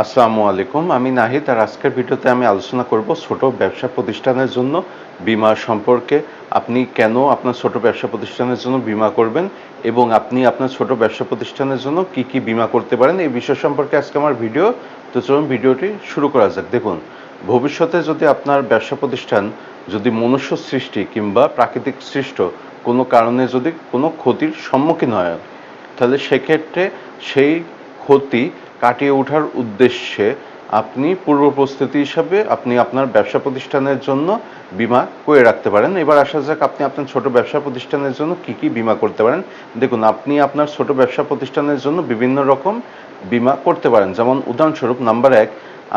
আসসালামু আলাইকুম। আমি নাহিদ আর আজকের ভিডিওতে আমি আলোচনা করব ছোট ব্যবসা প্রতিষ্ঠানের জন্য বীমা সম্পর্কে। আপনি কেন আপনার ছোট ব্যবসা প্রতিষ্ঠানের জন্য বীমা করবেন এবং আপনি আপনার ছোট ব্যবসা প্রতিষ্ঠানের জন্য কি কি বীমা করতে পারেন এই বিষয় সম্পর্কে আজকে আমার ভিডিও। তো চলুন ভিডিওটি শুরু করা যাক। দেখুন, ভবিষ্যতে যদি আপনার ব্যবসা প্রতিষ্ঠান যদি মনুষ্য সৃষ্টি কিংবা প্রাকৃতিক সৃষ্ট কোনো কারণে যদি কোনো ক্ষতির সম্মুখীন হয়, তাহলে সেক্ষেত্রে সেই ক্ষতি কাটিয়ে ওঠার উদ্দেশ্যে আপনি পূর্ব প্রস্তুতি হিসাবে আপনি আপনার ব্যবসা প্রতিষ্ঠানের জন্য বীমা করে রাখতে পারেন। এবার আসা যাক আপনি আপনার ছোট ব্যবসা প্রতিষ্ঠানের জন্য কি কি বীমা করতে পারেন। দেখুন, আপনি আপনার ছোট ব্যবসা প্রতিষ্ঠানের জন্য বিভিন্ন রকম বীমা করতে পারেন। যেমন উদাহরণস্বরূপ নাম্বার এক,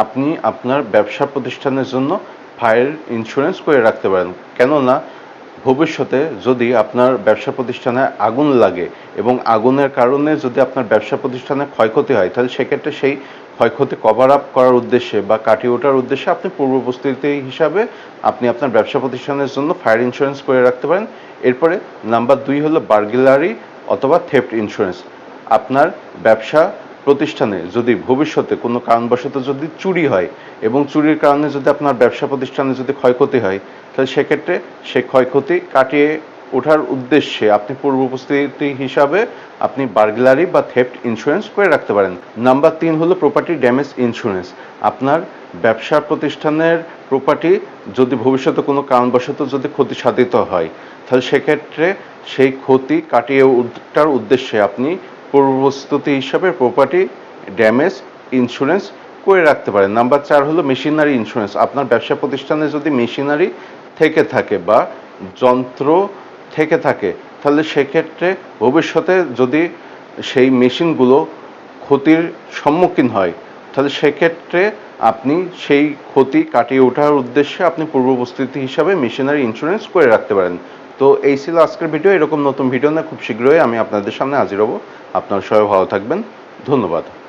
আপনি আপনার ব্যবসা প্রতিষ্ঠানের জন্য ফায়ার ইন্স্যুরেন্স করে রাখতে পারেন। কেননা ভবিষ্যতে যদি আপনার ব্যবসা প্রতিষ্ঠানে আগুন লাগে এবং আগুনের কারণে যদি আপনার ব্যবসা প্রতিষ্ঠানে ক্ষয়ক্ষতি হয়, তাহলে সেক্ষেত্রে সেই ক্ষয়ক্ষতি কভার আপ করার উদ্দেশ্যে বা কাটিয়ে ওঠার উদ্দেশ্যে আপনি পূর্ব প্রস্তুতি হিসাবে আপনি আপনার ব্যবসা প্রতিষ্ঠানের জন্য ফায়ার ইন্স্যুরেন্স করে রাখতে পারেন। এরপরে নাম্বার দুই হলো বার্গিলারি অথবা থেফট ইন্স্যুরেন্স আপনার ব্যবসা প্রতিষ্ঠানে যদি ভবিষ্যতে কোনো কারণবশত যদি চুরি হয় এবং চুরির কারণে যদি আপনার ব্যবসা প্রতিষ্ঠানে যদি ক্ষয়ক্ষতি হয় তাহলে সেক্ষেত্রে সেই ক্ষয়ক্ষতি কাটিয়ে ওঠার উদ্দেশ্যে আপনি পূর্ব উপস্থিতি হিসাবে আপনি বার্গলারি বা থেফট ইন্স্যুরেন্স করে রাখতে পারেন। নাম্বার তিন হলো প্রপার্টি ড্যামেজ ইন্স্যুরেন্স আপনার ব্যবসা প্রতিষ্ঠানের প্রপার্টি যদি ভবিষ্যতে কোনো কারণবশত যদি ক্ষতি সাধিত হয়, তাহলে সেক্ষেত্রে সেই ক্ষতি কাটিয়ে ওঠার উদ্দেশ্যে আপনি পূর্বপ্রস্তুতি হিসাবে প্রপার্টি ড্যামেজ ইন্স্যুরেন্স করে রাখতে পারেন। নাম্বার চার হলো মেশিনারি ইন্স্যুরেন্স আপনার ব্যবসা প্রতিষ্ঠানে যদি মেশিনারি থেকে থাকে বা যন্ত্র থেকে থাকে, তাহলে সেক্ষেত্রে ভবিষ্যতে যদি সেই মেশিনগুলো ক্ষতির সম্মুখীন হয়, তাহলে সেক্ষেত্রে আপনি সেই ক্ষতি কাটিয়ে ওঠার উদ্দেশ্যে আপনি পূর্ব হিসাবে মেশিনারি ইন্স্যুরেন্স করে রাখতে পারেন। তো এই ছিল আজকের ভিডিও এরকম নতুন ভিডিও না খুব শীঘ্রই আমি আপনাদের সামনে হাজির হব। আপনার সবাই ভালো থাকবেন। ধন্যবাদ।